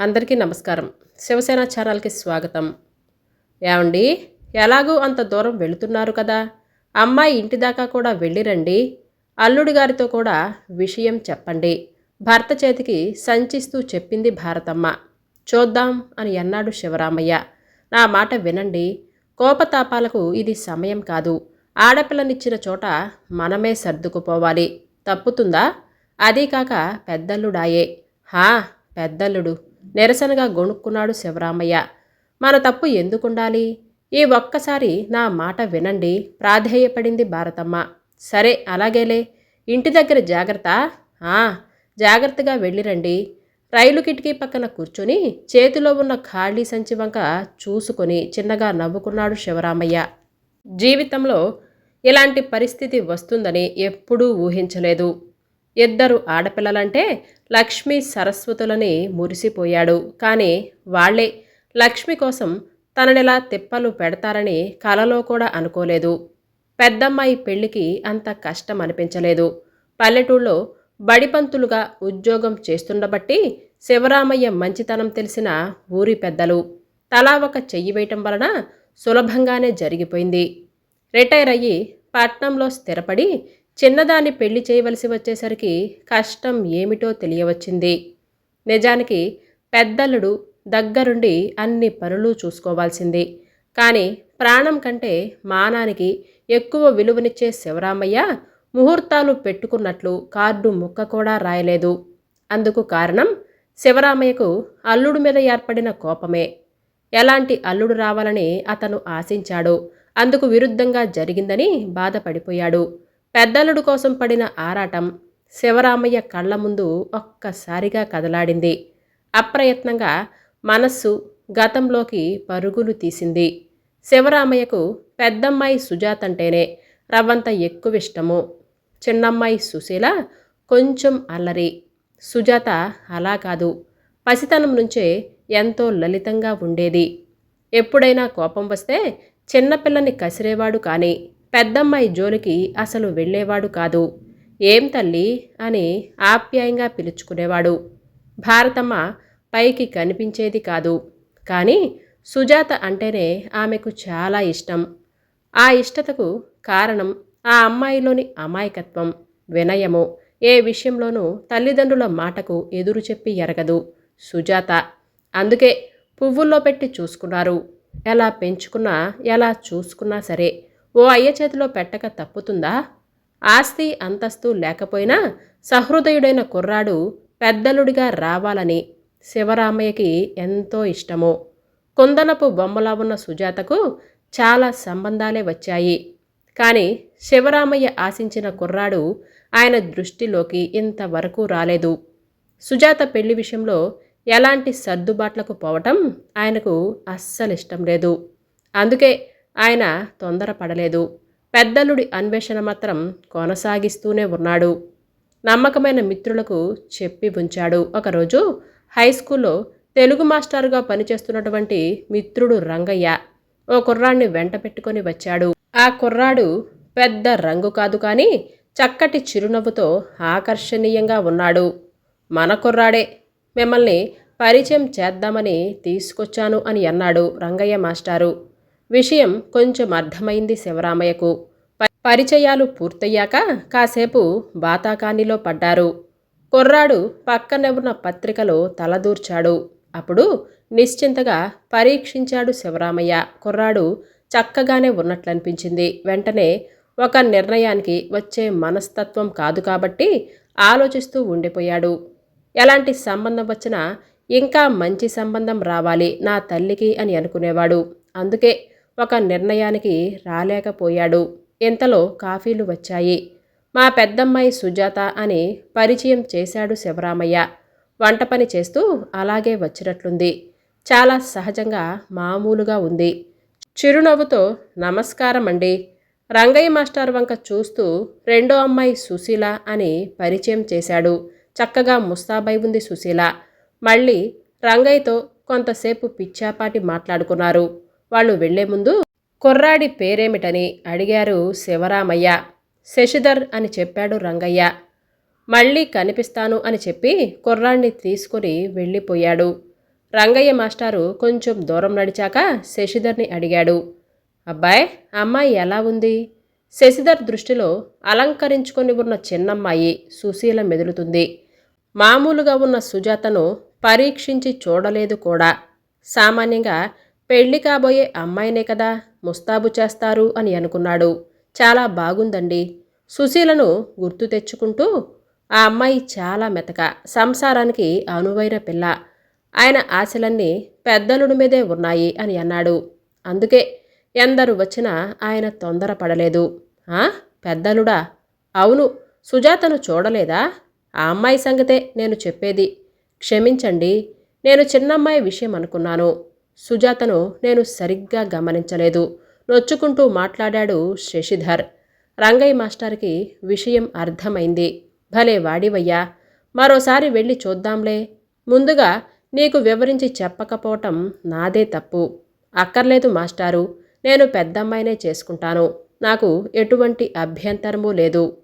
అందరికీ నమస్కారం. శివసేన ఛానల్కి స్వాగతం. ఏమండి? ఎలాగూ అంత దూరం వెళుతున్నారు కదా? అమ్మాయి ఇంటి దాకా కూడా వెళ్ళిరండి. అల్లుడి గారితో కూడా విషయం చెప్పండి. భర్త చేతికి సంచిస్తూ చెప్పింది భారతమ్మ. చూద్దాం అని అన్నాడు శివరామయ్య. నా మాట వినండి. కోపతాపాలకు ఇది సమయం కాదు. ఆడపిల్లనిచ్చిన చోట మనమే సర్దుకుపోవాలి. తప్పుతుందా? అదీ కాక పెద్దల్లుడాయే. హా పెద్దల్లుడు. నిరసనగా గొణుక్కున్నాడు శివరామయ్య. మన తప్పు ఎందుకుండాలి? ఈ ఒక్కసారి నా మాట వినండి ప్రాధేయపడింది భారతమ్మ. సరే అలాగేలే. ఇంటి దగ్గర జాగ్రత్త? ఆ జాగ్రత్తగా వెళ్ళిరండి. రైలు కిటికీ పక్కన కూర్చొని చేతిలో ఉన్న ఖాళీ సంచి వంక చూసుకొని చిన్నగా నవ్వుకున్నాడు శివరామయ్య. జీవితంలో ఇలాంటి పరిస్థితి వస్తుందని ఎప్పుడూ ఊహించలేదు. ఇద్దరు ఆడపిల్లలంటే లక్ష్మి సరస్వతులని మురిసిపోయాడు. కానీ వాళ్ళే లక్ష్మి కోసం తననిలా తిప్పలు పెడతారని కలలో కూడా అనుకోలేదు. పెద్దమ్మాయి పెళ్ళికి అంత కష్టం అనిపించలేదు పల్లెటూళ్ళలో బడిపంతులుగా ఉద్యోగం చేస్తుండబట్టి శివరామయ్య మంచితనం తెలిసిన ఊరి పెద్దలు. తలా ఒక చెయ్యి వేయటం వలన సులభంగానే జరిగిపోయింది. రిటైర్ అయ్యి పట్నంలో స్థిరపడి చిన్నదాన్ని పెళ్ళి చేయవలసి వచ్చేసరికి కష్టం ఏమిటో తెలియవచ్చింది. నిజానికి పెద్దల్లుడు దగ్గరుండి అన్ని పనులు చూసుకోవాల్సింది. కానీ ప్రాణం కంటే మానానికి ఎక్కువ విలువనిచ్చే శివరామయ్య ముహూర్తాలు పెట్టుకున్నట్లు కార్డు ముక్క కూడా రాయలేదు. అందుకు కారణం శివరామయ్యకు అల్లుడు మీద ఏర్పడిన కోపమే. ఎలాంటి అల్లుడు రావాలని అతను ఆశించాడు. అందుకు విరుద్ధంగా జరిగిందని బాధపడిపోయాడు. పెద్దల్లుడు కోసం పడిన ఆరాటం శివరామయ్య కళ్ళ ముందు ఒక్కసారిగా కదలాడింది. అప్రయత్నంగా మనస్సు గతంలోకి పరుగులు తీసింది. శివరామయ్యకు పెద్దమ్మాయి సుజాత అంటేనే రవ్వంత ఎక్కువ ఇష్టము చిన్నమ్మాయి సుశీల కొంచెం అల్లరి. సుజాత అలా కాదు. పసితనం నుంచే ఎంతో లలితంగా ఉండేది. ఎప్పుడైనా కోపం వస్తే చిన్నపిల్లని కసిరేవాడు కానీ పెద్దమ్మాయి జోలికి అసలు వెళ్ళేవాడు కాదు. ఏం తల్లి? అని ఆప్యాయంగా పిలుచుకునేవాడు. భారతమ్మ పైకి కనిపించేది కాదు. కానీ సుజాత అంటేనే ఆమెకు చాలా ఇష్టం. ఆ ఇష్టతకు కారణం ఆ అమ్మాయిలోని అమాయకత్వం వినయము. ఏ విషయంలోనూ తల్లిదండ్రుల మాటకు ఎదురు చెప్పి ఎరగదు సుజాత. అందుకే పువ్వుల్లో పెట్టి చూసుకున్నారు. ఎలా పెంచుకున్నా ఎలా చూసుకున్నా సరే ఓ అయ్య చేతిలో పెట్టక తప్పుతుందా? ఆస్తి అంతస్తు లేకపోయినా సహృదయుడైన కుర్రాడు పెద్దలుడిగా రావాలని శివరామయ్యకి ఎంతో ఇష్టమో. కుందనపు బొమ్మలా ఉన్న సుజాతకు చాలా సంబంధాలే వచ్చాయి. కానీ శివరామయ్య ఆశించిన కుర్రాడు ఆయన దృష్టిలోకి ఇంతవరకు రాలేదు. సుజాత పెళ్ళి విషయంలో ఎలాంటి సర్దుబాట్లకు పోవటం ఆయనకు అస్సలు ఇష్టం లేదు. అందుకే ఆయన తొందరపడలేదు. పెద్దలుడి అన్వేషణ మాత్రం కొనసాగిస్తూనే ఉన్నాడు. నమ్మకమైన మిత్రులకు చెప్పి ఉంచాడు. ఒకరోజు హై స్కూల్లో తెలుగు మాస్టర్గా పనిచేస్తున్నటువంటి మిత్రుడు రంగయ్య ఓ కుర్రాడిని వెంట పెట్టుకొని వచ్చాడు. ఆ కుర్రాడు పెద్ద రంగు కాదు కానీ చక్కటి చిరునవ్వుతో ఆకర్షణీయంగా ఉన్నాడు. మన కుర్రాడే మిమ్మల్ని పరిచయం చేద్దామని తీసుకొచ్చాను అని అన్నాడు రంగయ్య మాస్టారు. విషయం కొంచెం అర్థమైంది శివరామయ్యకు. పరిచయాలు పూర్తయ్యాక కాసేపు బాతాకానిలో పడ్డారు. కుర్రాడు పక్కనే ఉన్న పత్రికలో తలదూర్చాడు. అప్పుడు నిశ్చింతగా పరీక్షించాడు శివరామయ్య. కుర్రాడు చక్కగానే ఉన్నట్లనిపించింది. వెంటనే ఒక నిర్ణయానికి వచ్చే మనస్తత్వం కాదు కాబట్టి ఆలోచిస్తూ ఉండిపోయాడు. ఎలాంటి సంబంధం వచ్చినా ఇంకా మంచి సంబంధం రావాలి నా తల్లికి అని అనుకునేవాడు. అందుకే ఒక నిర్ణయానికి రాలేకపోయాడు. ఇంతలో కాఫీలు వచ్చాయి. మా పెద్దమ్మాయి సుజాత అని పరిచయం చేశాడు శివరామయ్య. వంట పని చేస్తూ అలాగే వచ్చినట్లుంది. చాలా సహజంగా మామూలుగా ఉంది. చిరునవ్వుతో నమస్కారం అండి రంగయ్య మాస్టర్ వంక చూస్తూ రెండో అమ్మాయి సుశీల అని పరిచయం చేశాడు. చక్కగా ముస్తాబై ఉంది సుశీల. మళ్ళీ రంగయ్యతో కొంతసేపు పిచ్చాపాటి మాట్లాడుకున్నారు. వాళ్ళు వెళ్ళే ముందు కుర్రాడి పేరేమిటని అడిగారు శివరామయ్య. శశిధర్ అని చెప్పాడు రంగయ్య. మళ్ళీ కనిపిస్తాను అని చెప్పి కుర్రాడిని తీసుకుని వెళ్ళిపోయాడు. రంగయ్య మాస్టారు కొంచెం దూరం నడిచాక శశిధర్ని అడిగాడు. అబ్బాయ్ అమ్మాయి ఎలా ఉంది? శశిధర్ దృష్టిలో అలంకరించుకొని ఉన్న చిన్నమ్మాయి సుశీల మెదులుతుంది. మామూలుగా ఉన్న సుజాతను పరీక్షించి చూడలేదు కూడా. సామాన్యంగా పెళ్ళి కాబోయే అమ్మాయినే కదా ముస్తాబు చేస్తారు అని అనుకున్నాడు. చాలా బాగుందండి. సుశీలను గుర్తు తెచ్చుకుంటూ ఆ అమ్మాయి చాలా మెతక సంసారానికి అనువైన పిల్ల. ఆయన ఆశలన్నీ పెద్దలుడి మీదే ఉన్నాయి అని అన్నాడు. అందుకే ఎందరు వచ్చినా ఆయన తొందరపడలేదు ఆ? పెద్దలుడా? అవును సుజాతను చూడలేదా? ఆ అమ్మాయి సంగతే నేను చెప్పేది. క్షమించండి నేను చిన్నమ్మాయి విషయం అనుకున్నాను. సుజాతను నేను సరిగ్గా గమనించలేదు. నొచ్చుకుంటూ మాట్లాడాడు శశిధర్. రంగయ్య మాస్టర్కి విషయం అర్థమైంది. భలే వాడివయ్యా. మరోసారి వెళ్ళి చూద్దాంలే. ముందుగా నీకు వివరించి చెప్పకపోవటం నాదే తప్పు. అక్కర్లేదు మాస్టారు. నేను పెద్దమ్మాయినే చేసుకుంటాను. నాకు ఎటువంటి అభ్యంతరమూ లేదు.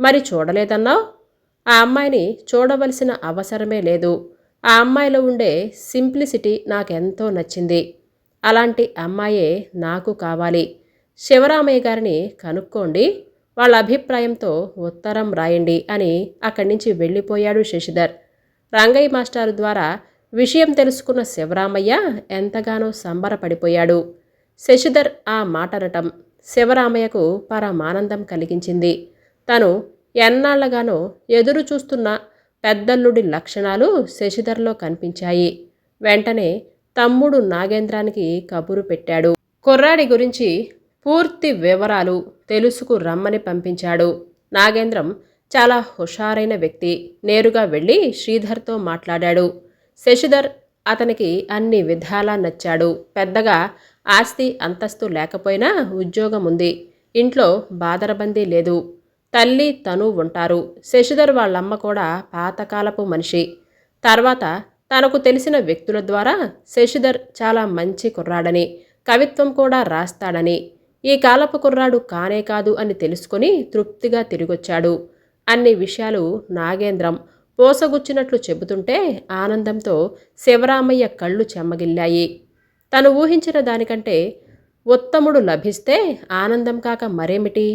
మరి చూడలేదన్నావు? ఆ అమ్మాయిని చూడవలసిన అవసరమే లేదు. ఆ అమ్మాయిలో ఉండే సింప్లిసిటీ నాకెంతో నచ్చింది. అలాంటి అమ్మాయే నాకు కావాలి. శివరామయ్య గారిని కనుక్కోండి. వాళ్ళ అభిప్రాయంతో ఉత్తరం రాయండి అని అక్కడి నుంచి వెళ్ళిపోయాడు శశిధర్. రంగయ్య మాస్టారు ద్వారా విషయం తెలుసుకున్న శివరామయ్య ఎంతగానో సంబరపడిపోయాడు. శశిధర్ ఆ మాటనటం శివరామయ్యకు పరమానందం కలిగించింది. తను ఎన్నాళ్ళగానో ఎదురు చూస్తున్న పెద్దల్లుడి లక్షణాలు శశిధర్లో కనిపించాయి. వెంటనే తమ్ముడు నాగేంద్రానికి కబురు పెట్టాడు. కుర్రాడి గురించి పూర్తి వివరాలు తెలుసుకు రమ్మని పంపించాడు. నాగేంద్రం చాలా హుషారైన వ్యక్తి. నేరుగా వెళ్ళి శ్రీధర్తో మాట్లాడాడు. శశిధర్ అతనికి అన్ని విధాలా నచ్చాడు. పెద్దగా ఆస్తి అంతస్తు లేకపోయినా ఉద్యోగం ఉంది ఇంట్లో బాదరబందీ లేదు. తల్లి తను ఉంటారు. శశిధర్ వాళ్ళమ్మ కూడా పాతకాలపు మనిషి. తర్వాత తనకు తెలిసిన వ్యక్తుల ద్వారా శశిధర్ చాలా మంచి కుర్రాడని కవిత్వం కూడా రాస్తాడని ఈ కాలపు కుర్రాడు కానే కాదు అని తెలుసుకుని తృప్తిగా తిరిగొచ్చాడు. అన్ని విషయాలు నాగేంద్రం పోసగుచ్చినట్లు చెబుతుంటే ఆనందంతో శివరామయ్య కళ్ళు చెమ్మగిల్లాయి. తను ఊహించిన దానికంటే ఉత్తముడు లభిస్తే ఆనందం కాక మరేమిటి?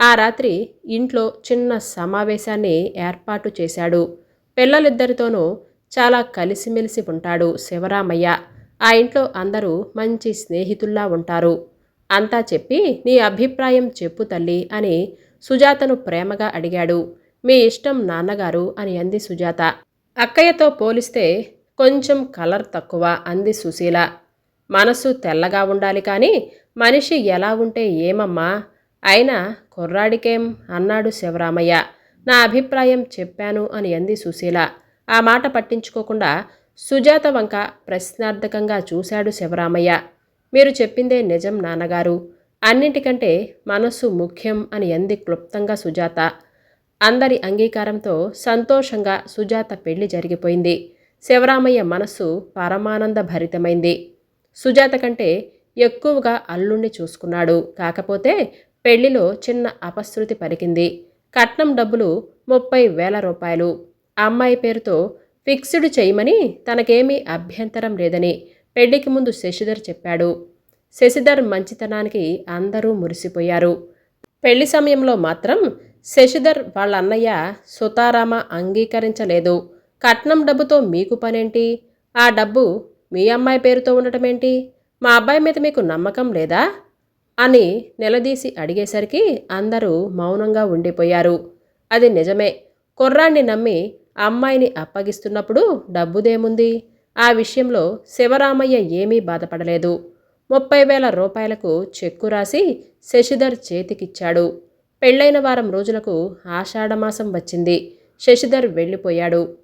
ఆ రాత్రి ఇంట్లో చిన్న సమావేశాన్ని ఏర్పాటు చేశాడు. పిల్లలిద్దరితోనూ చాలా కలిసిమెలిసి ఉంటాడు శివరామయ్య. ఆ ఇంట్లో అందరూ మంచి స్నేహితుల్లా ఉంటారు. అంతా చెప్పి నీ అభిప్రాయం చెప్పు తల్లి అని సుజాతను ప్రేమగా అడిగాడు. మీ ఇష్టం నాన్నగారు అని అంది సుజాత. అక్కయ్యతో పోలిస్తే కొంచెం కలర్ తక్కువ అంది సుశీల. మనసు తెల్లగా ఉండాలి కానీ మనిషి ఎలా ఉంటే ఏమమ్మా? అయినా కుర్రాడికేం? అన్నాడు శివరామయ్య. నా అభిప్రాయం చెప్పాను అని అంది సుశీల. ఆ మాట పట్టించుకోకుండా సుజాత వంక ప్రశ్నార్థకంగా చూశాడు శివరామయ్య. మీరు చెప్పిందే నిజం నాన్నగారు. అన్నింటికంటే మనస్సు ముఖ్యం అని అంది క్లుప్తంగా సుజాత. అందరి అంగీకారంతో సంతోషంగా సుజాత పెళ్ళి జరిగిపోయింది. శివరామయ్య మనస్సు పరమానంద భరితమైంది సుజాత కంటే ఎక్కువగా అల్లుణ్ణి చూసుకున్నాడు. కాకపోతే పెళ్ళిలో చిన్న అపశృతి పలికింది. కట్నం డబ్బులు ముప్పై వేల రూపాయలు. అమ్మాయి పేరుతో ఫిక్స్డ్ చేయమని తనకేమీ అభ్యంతరం లేదని పెళ్ళికి ముందు శశిధర్ చెప్పాడు. శశిధర్ మంచితనానికి అందరూ మురిసిపోయారు. పెళ్ళి సమయంలో మాత్రం శశిధర్ వాళ్ళ అన్నయ్య సుతారామ అంగీకరించలేదు. కట్నం డబ్బుతో మీకు పనేంటి? ఆ డబ్బు మీ అమ్మాయి పేరుతో ఉండటమేంటి? మా అబ్బాయి మీద మీకు నమ్మకం లేదా? అని నిలదీసి అడిగేసరికి అందరూ మౌనంగా ఉండిపోయారు. అది నిజమే. కుర్రాన్ని నమ్మి అమ్మాయిని అప్పగిస్తున్నప్పుడు డబ్బుదేముంది? ఆ విషయంలో శివరామయ్య ఏమీ బాధపడలేదు. ముప్పై వేల రూపాయలకు చెక్కు రాసి శశిధర్ చేతికిచ్చాడు. పెళ్ళైన వారం రోజులకు ఆషాఢమాసం వచ్చింది. శశిధర్ వెళ్ళిపోయాడు.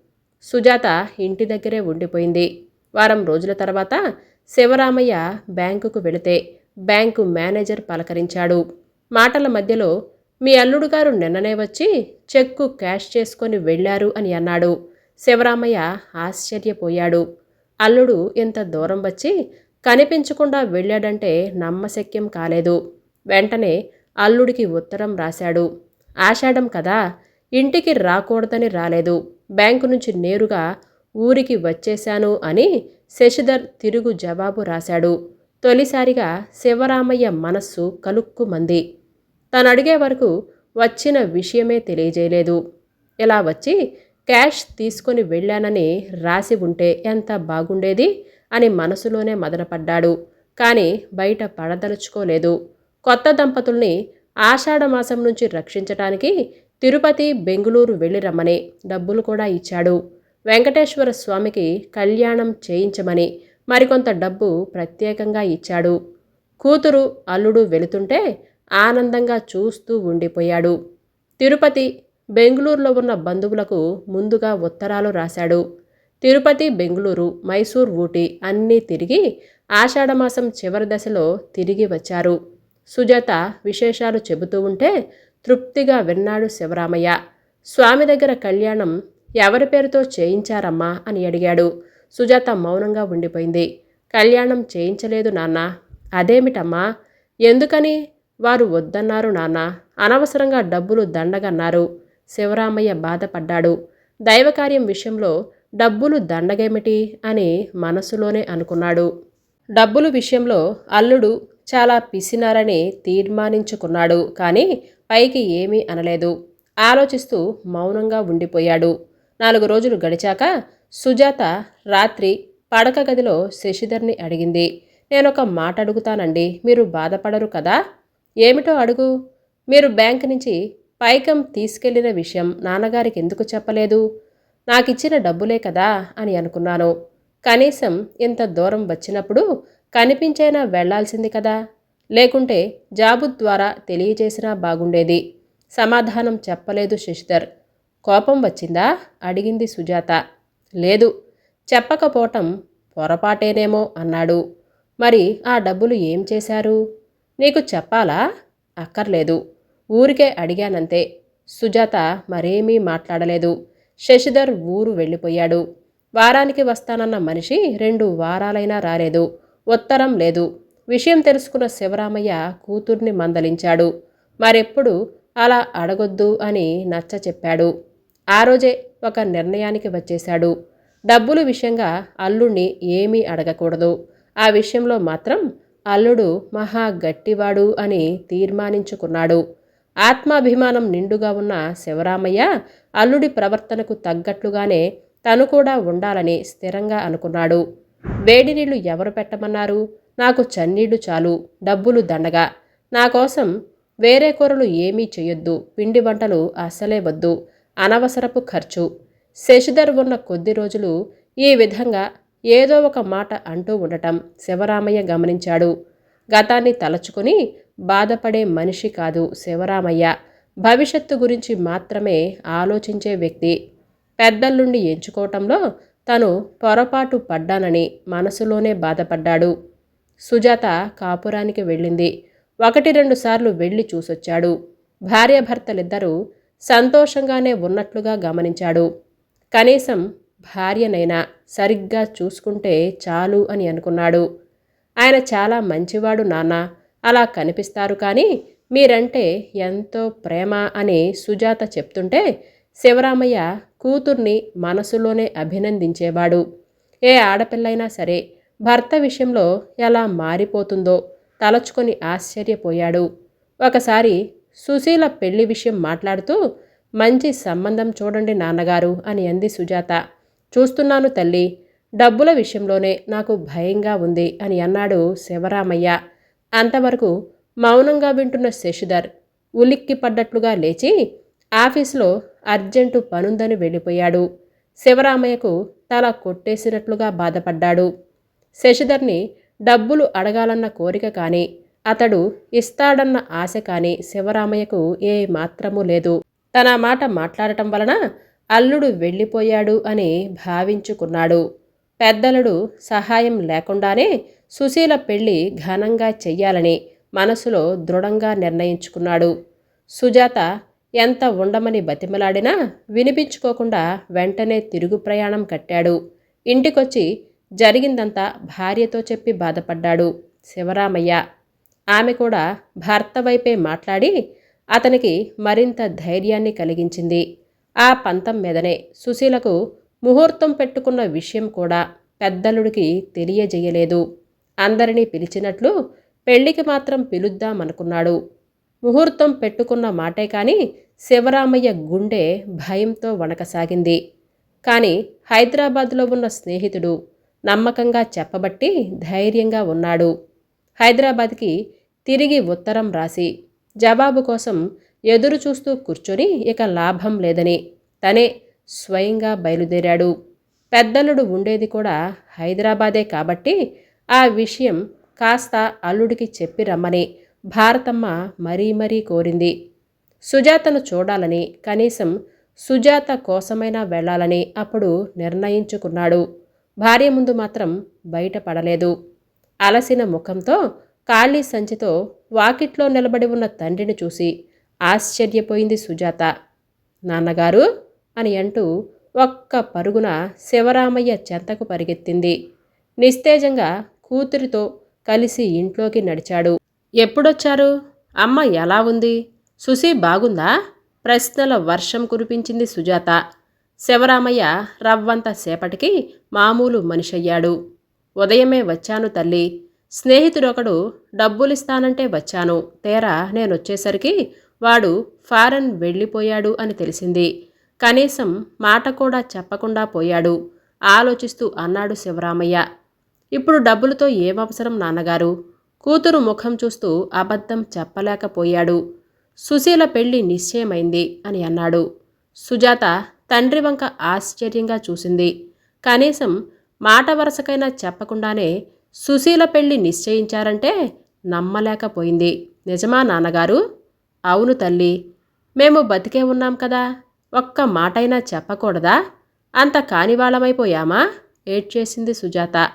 సుజాత ఇంటి దగ్గరే ఉండిపోయింది. వారం రోజుల తర్వాత శివరామయ్య బ్యాంకుకు వెళితే బ్యాంకు మేనేజర్ పలకరించాడు. మాటల మధ్యలో మీ అల్లుడు గారు నిన్ననే వచ్చి చెక్కు క్యాష్ చేసుకొని వెళ్ళారు అని అన్నాడు. శివరామయ్య ఆశ్చర్యపోయాడు. అల్లుడు ఇంత దూరం వచ్చి కనిపించకుండా వెళ్ళాడంటే నమ్మశక్యం కాలేదు. వెంటనే అల్లుడికి ఉత్తరం రాశాడు. ఆషాఢం కదా ఇంటికి రాకూడదని రాలేదు. బ్యాంకు నుంచి నేరుగా ఊరికి వచ్చేశాను అని శశిధర్ తిరుగు జవాబు రాశాడు. తొలిసారిగా శివరామయ్య మనస్సు కలుక్కుమంది. తను అడిగే వరకు వచ్చిన విషయమే తెలియజేయలేదు. ఇలా వచ్చి క్యాష్ తీసుకొని వెళ్ళానని రాసి ఉంటే ఎంత బాగుండేది అని మనసులోనే మదనపడ్డాడు. కానీ బయట పడదలుచుకోలేదు. కొత్త దంపతుల్ని ఆషాఢమాసం నుంచి రక్షించటానికి తిరుపతి బెంగుళూరు వెళ్ళి రమ్మని డబ్బులు కూడా ఇచ్చాడు. వెంకటేశ్వర స్వామికి కళ్యాణం చేయించమని మరికొంత డబ్బు ప్రత్యేకంగా ఇచ్చాడు. కూతురు అల్లుడు వెళుతుంటే ఆనందంగా చూస్తూ ఉండిపోయాడు. తిరుపతి బెంగుళూరులో ఉన్న బంధువులకు ముందుగా ఉత్తరాలు రాశాడు. తిరుపతి బెంగుళూరు మైసూర్ ఊటీ అన్నీ తిరిగి ఆషాఢమాసం చివరి దశలో తిరిగి వచ్చారు. సుజాత విశేషాలు చెబుతూ ఉంటే తృప్తిగా విన్నాడు శివరామయ్య. స్వామి దగ్గర కళ్యాణం ఎవరి పేరుతో చేయించారమ్మా అని అడిగాడు. సుజాత మౌనంగా ఉండిపోయింది. కళ్యాణం చేయించలేదు నాన్న. అదేమిటమ్మా? ఎందుకని? వారు వద్దన్నారు నాన్న. అనవసరంగా డబ్బులు దండగన్నారు. శివరామయ్య బాధపడ్డాడు. దైవకార్యం విషయంలో డబ్బులు దండగేమిటి అని మనసులోనే అనుకున్నాడు. డబ్బులు విషయంలో అల్లుడు చాలా పిసినారని తీర్మానించుకున్నాడు. కానీ పైకి ఏమీ అనలేదు. ఆలోచిస్తూ మౌనంగా ఉండిపోయాడు. నాలుగు రోజులు గడిచాక సుజాత రాత్రి పడక గదిలో శశిధర్ని అడిగింది. నేనొక మాట అడుగుతానండి. మీరు బాధపడరు కదా? ఏమిటో అడుగు. మీరు బ్యాంక్ నుంచి పైకం తీసుకెళ్ళిన విషయం నాన్నగారికి ఎందుకు చెప్పలేదు? నాకిచ్చిన డబ్బులే కదా? అని అనుకున్నాను. కనీసం ఇంత దూరం వచ్చినప్పుడు కనిపించైనా వెళ్ళాల్సింది కదా? లేకుంటే జాబు ద్వారా తెలియజేసినా బాగుండేది. సమాధానం చెప్పలేదు శశిధర్. కోపం వచ్చిందా? అడిగింది సుజాత. లేదు. చెప్పకపోవటం పొరపాటేనేమో అన్నాడు. మరి ఆ డబ్బులు ఏం చేశారు? నీకు చెప్పాలా? అక్కర్లేదు. ఊరికే అడిగానంతే. సుజాత మరేమీ మాట్లాడలేదు. శశిధర్ ఊరు వెళ్ళిపోయాడు. వారానికి వస్తానన్న మనిషి రెండు వారాలైనా రాలేదు. ఉత్తరం లేదు. విషయం తెలుసుకున్న శివరామయ్య కూతుర్ని మందలించాడు. మరెప్పుడు అలా అడగొద్దు అని నచ్చ చెప్పాడు ఆ రోజే ఒక నిర్ణయానికి వచ్చేశాడు. డబ్బులు విషయంగా అల్లుణ్ణి ఏమీ అడగకూడదు. ఆ విషయంలో మాత్రం అల్లుడు మహా గట్టివాడు అని తీర్మానించుకున్నాడు. ఆత్మాభిమానం నిండుగా ఉన్న శివరామయ్య అల్లుడి ప్రవర్తనకు తగ్గట్లుగానే తను కూడా ఉండాలని స్థిరంగా అనుకున్నాడు. వేడి నీళ్ళు ఎవరు పెట్టమన్నారు? నాకు చన్నీళ్ళు చాలు డబ్బులు దండగా. నా కోసం వేరే కూరలు ఏమీ చేయొద్దు పిండి వంటలు అస్సలే వద్దు. అనవసరపు ఖర్చు. శశిధర్ ఉన్న కొద్ది రోజులు ఈ విధంగా ఏదో ఒక మాట అంటూ ఉండటం శివరామయ్య గమనించాడు. గతాన్ని తలచుకుని బాధపడే మనిషి కాదు శివరామయ్య. భవిష్యత్తు గురించి మాత్రమే ఆలోచించే వ్యక్తి. పెద్దల్లుండి ఎంచుకోవటంలో తను పొరపాటు పడ్డానని మనసులోనే బాధపడ్డాడు. సుజాత కాపురానికి వెళ్ళింది. ఒకటి రెండు సార్లు వెళ్ళి చూసొచ్చాడు. భార్యాభర్తలిద్దరూ సంతోషంగానే ఉన్నట్లుగా గమనించాడు. కనీసం భార్యనైనా సరిగ్గా చూసుకుంటే చాలు అని అనుకున్నాడు. ఆయన చాలా మంచివాడు నాన్న అలా కనిపిస్తారు కానీ మీరంటే ఎంతో ప్రేమ అని సుజాత చెప్తుంటే శివరామయ్య కూతుర్ని మనసులోనే అభినందించేవాడు. ఏ ఆడపిల్లైనా సరే భర్త విషయంలో ఎలా మారిపోతుందో తలచుకొని ఆశ్చర్యపోయాడు. ఒకసారి సుశీల పెళ్ళి విషయం మాట్లాడుతూ మంచి సంబంధం చూడండి నాన్నగారు అని అంది సుజాత. చూస్తున్నాను తల్లి డబ్బుల విషయంలోనే నాకు భయంగా ఉంది అని అన్నాడు శివరామయ్య. అంతవరకు మౌనంగా వింటున్న శశిధర్ ఉలిక్కి పడ్డట్లుగా లేచి ఆఫీసులో అర్జెంటు పనుందని వెళ్ళిపోయాడు. శివరామయ్యకు తల కొట్టేసినట్లుగా బాధపడ్డాడు. శశిధర్ని డబ్బులు అడగాలన్న కోరిక కానీ అతడు ఇస్తాడన్న ఆశ కానీ శివరామయ్యకు ఏ మాత్రమూ లేదు. తన మాట మాట్లాడటం వలన అల్లుడు వెళ్ళిపోయాడు అని భావించుకున్నాడు. పెద్దలుడు సహాయం లేకుండానే సుశీల పెళ్ళి ఘనంగా చెయ్యాలని మనసులో దృఢంగా నిర్ణయించుకున్నాడు. సుజాత ఎంత ఉండమని బతిమలాడినా వినిపించుకోకుండా వెంటనే తిరుగు ప్రయాణం కట్టాడు. ఇంటికొచ్చి జరిగిందంతా భార్యతో చెప్పి బాధపడ్డాడు శివరామయ్య. ఆమె కూడా భర్త వైపే మాట్లాడి అతనికి మరింత ధైర్యాన్ని కలిగించింది. ఆ పంతం మీదనే సుశీలకు ముహూర్తం పెట్టుకున్న విషయం కూడా పెద్దలుడికి తెలియజేయలేదు. అందరినీ పిలిచినట్లు పెళ్ళికి మాత్రం పిలుద్దామనుకున్నాడు. ముహూర్తం పెట్టుకున్న మాటే కాని శివరామయ్య గుండె భయంతో వణకసాగింది. కానీ హైదరాబాద్లో ఉన్న స్నేహితుడు నమ్మకంగా చెప్పబట్టి ధైర్యంగా ఉన్నాడు. హైదరాబాద్కి తిరిగి ఉత్తరం రాసి జవాబు కోసం ఎదురు చూస్తూ కూర్చొని ఇక లాభం లేదని తనే స్వయంగా బయలుదేరాడు. పెద్దలుడు ఉండేది కూడా హైదరాబాదే కాబట్టి ఆ విషయం కాస్త అల్లుడికి చెప్పి రమ్మని భారతమ్మ మరీ మరీ కోరింది. సుజాతను చూడాలని కనీసం సుజాత కోసమైనా వెళ్ళాలని అప్పుడు నిర్ణయించుకున్నాడు. భార్య ముందు మాత్రం బయటపడలేదు అలసిన ముఖంతో ఖాళీ సంచితో వాకిట్లో నిలబడి ఉన్న తండ్రిని చూసి ఆశ్చర్యపోయింది సుజాత. నాన్నగారు అని అంటూ ఒక్క పరుగున శివరామయ్య చెంతకు పరిగెత్తింది. నిస్తేజంగా కూతురితో కలిసి ఇంట్లోకి నడిచాడు. ఎప్పుడొచ్చారు? అమ్మ ఎలా ఉంది? సుసి బాగుందా? ప్రశ్నల వర్షం కురిపించింది సుజాత. శివరామయ్య రవ్వంత సేపటికి మామూలు మనిషయ్యాడు. ఉదయమే వచ్చాను తల్లి. స్నేహితుడొకడు డబ్బులిస్తానంటే వచ్చాను. తేరా నేనొచ్చేసరికి వాడు ఫారెన్ వెళ్ళిపోయాడు అని తెలిసింది. కనీసం మాట కూడా చెప్పకుండా పోయాడు. ఆలోచిస్తూ అన్నాడు శివరామయ్య. ఇప్పుడు డబ్బులతో ఏమవసరం నాన్నగారు? కూతురు ముఖం చూస్తూ అబద్ధం చెప్పలేకపోయాడు. సుశీల పెళ్ళి నిశ్చయమైంది అని అన్నాడు. సుజాత తండ్రి వంక ఆశ్చర్యంగా చూసింది. కనీసం మాట వరుసకైనా చెప్పకుండానే సుశీల పెళ్ళి నిశ్చయించారంటే నమ్మలేకపోయింది. నిజమా నాన్నగారు? అవును తల్లి. మేము బతికే ఉన్నాం కదా. ఒక్క మాటైనా చెప్పకూడదా? అంత కానివాళమైపోయామా? ఏడ్చేసింది సుజాత.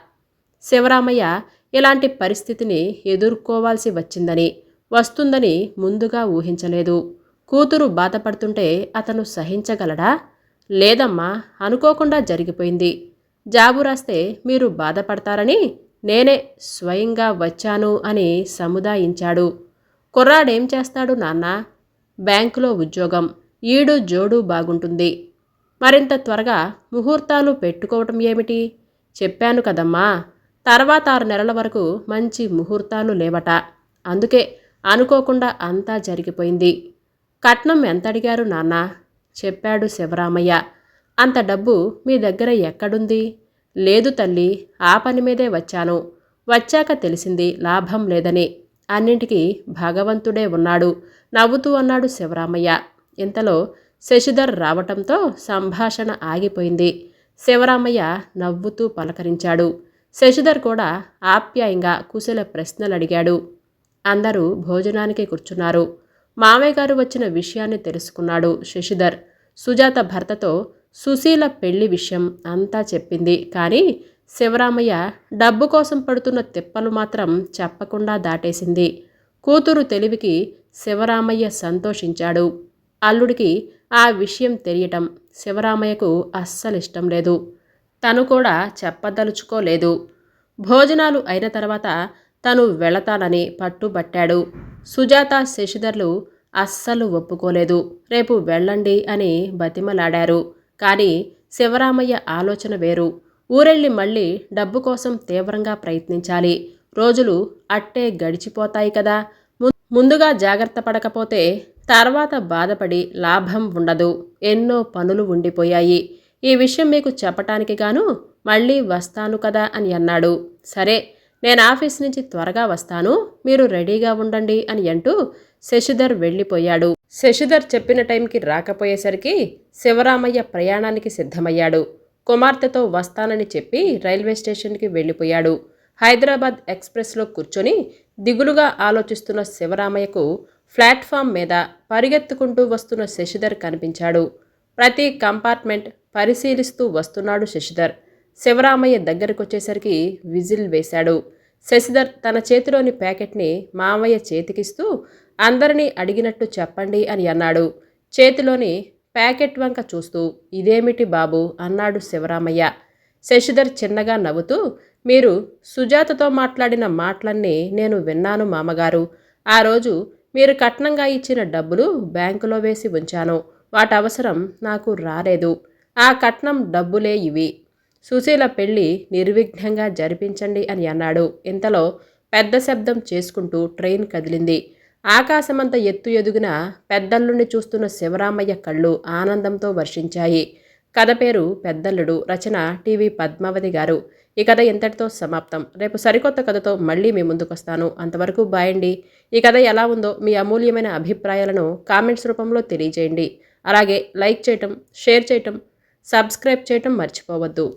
శివరామయ్య ఇలాంటి పరిస్థితిని ఎదుర్కోవాల్సి వచ్చిందని వస్తుందని ముందుగా ఊహించలేదు. కూతురు బాధపడుతుంటే అతను సహించగలడా? లేదమ్మా అనుకోకుండా జరిగిపోయింది. జాబు రాస్తే మీరు బాధపడతారని నేనే స్వయంగా వచ్చాను అని సముదాయించాడు. కుర్రాడేం చేస్తాడు నాన్న? బ్యాంకులో ఉద్యోగం. ఈడు జోడు బాగుంటుంది. మరింత త్వరగా ముహూర్తాలు పెట్టుకోవటం ఏమిటి? చెప్పాను కదమ్మా. తర్వాత ఆరు నెలల వరకు మంచి ముహూర్తాలు లేవట. అందుకే అనుకోకుండా అంతా జరిగిపోయింది. కట్నం ఎంత అడిగారు నాన్న? చెప్పాడు శివరామయ్య. అంత డబ్బు మీ దగ్గర ఎక్కడుంది? లేదు తల్లి ఆ పని మీదే వచ్చాను. వచ్చాక తెలిసింది లాభం లేదని. అన్నింటికీ భగవంతుడే ఉన్నాడు. నవ్వుతూ అన్నాడు శివరామయ్య. ఇంతలో శశిధర్ రావటంతో సంభాషణ ఆగిపోయింది. శివరామయ్య నవ్వుతూ పలకరించాడు. శశిధర్ కూడా ఆప్యాయంగా కుశల ప్రశ్నలు అడిగాడు అందరూ భోజనానికి కూర్చున్నారు. మామయ్య గారు వచ్చిన విషయాన్ని తెలుసుకున్నాడు శశిధర్. సుజాత భర్తతో సుశీల పెళ్ళి విషయం అంతా చెప్పింది. కానీ శివరామయ్య డబ్బు కోసం పడుతున్న తిప్పలు మాత్రం చెప్పకుండా దాటేసింది. కూతురు తెలివికి శివరామయ్య సంతోషించాడు. అల్లుడికి ఆ విషయం తెలియటం శివరామయ్యకు అస్సలిష్టం లేదు. తను కూడా చెప్పదలుచుకోలేదు. భోజనాలు అయిన తర్వాత తను వెళతానని పట్టుబట్టాడు. సుజాత శశిధర్లు అస్సలు ఒప్పుకోలేదు. రేపు వెళ్ళండి అని బతిమలాడారు. కానీ శివరామయ్య ఆలోచన వేరు. ఊరెళ్ళి మళ్ళీ డబ్బు కోసం తీవ్రంగా ప్రయత్నించాలి. రోజులు అట్టే గడిచిపోతాయి కదా. ముందుగా జాగ్రత్త పడకపోతే తర్వాత బాధపడి లాభం ఉండదు. ఎన్నో పనులు ఉండిపోయాయి. ఈ విషయం మీకు చెప్పటానికి గాను మళ్ళీ వస్తాను కదా అని అన్నాడు. సరే నేను ఆఫీస్ నుంచి త్వరగా వస్తాను. మీరు రెడీగా ఉండండి అని అంటూ శశిధర్ వెళ్ళిపోయాడు. శశిధర్ చెప్పిన టైంకి రాకపోయేసరికి శివరామయ్య ప్రయాణానికి సిద్ధమయ్యాడు. కుమార్తెతో వస్తానని చెప్పి రైల్వే స్టేషన్కి వెళ్ళిపోయాడు. హైదరాబాద్ ఎక్స్ప్రెస్లో కూర్చొని దిగులుగా ఆలోచిస్తున్న శివరామయ్యకు ప్లాట్ఫామ్ మీద పరిగెత్తుకుంటూ వస్తున్న శశిధర్ కనిపించాడు. ప్రతి కంపార్ట్మెంట్ పరిశీలిస్తూ వస్తున్నాడు శశిధర్. శివరామయ్య దగ్గరకొచ్చేసరికి విజిల్ వేశాడు. శశిధర్ తన చేతిలోని ప్యాకెట్ని మామయ్య చేతికిస్తూ అందరినీ అడిగినట్టు చెప్పండి అని అన్నాడు. చేతిలోని ప్యాకెట్ వంక చూస్తూ ఇదేమిటి బాబు అన్నాడు శివరామయ్య. శశిధర్ చిన్నగా నవ్వుతూ మీరు సుజాతతో మాట్లాడిన మాటలన్నీ నేను విన్నాను మామగారు. ఆ రోజు మీరు కట్నంగా ఇచ్చిన డబ్బులు బ్యాంకులో వేసి ఉంచాను. వాటి అవసరం నాకు రాలేదు. ఆ కట్నం డబ్బులే ఇవి. సుశీల పెళ్ళి నిర్విఘ్నంగా జరిపించండి అని అన్నాడు. ఇంతలో పెద్ద శబ్దం చేసుకుంటూ ట్రైన్ కదిలింది. ఆకాశమంత ఎత్తు ఎదుగున పెద్దల్లుండి చూస్తున్న శివరామయ్య కళ్ళు ఆనందంతో వర్షించాయి. కథ పేరు పెద్దల్లుడు రచన టీవీ పద్మావతి గారు. ఈ కథ ఇంతటితో సమాప్తం. రేపు సరికొత్త కథతో మళ్ళీ మీ ముందుకొస్తాను. అంతవరకు బాయండి ఈ కథ ఎలా ఉందో మీ అమూల్యమైన అభిప్రాయాలను కామెంట్స్ రూపంలో తెలియజేయండి. అలాగే లైక్ చేయటం షేర్ చేయటం సబ్స్క్రైబ్ చేయటం మర్చిపోవద్దు.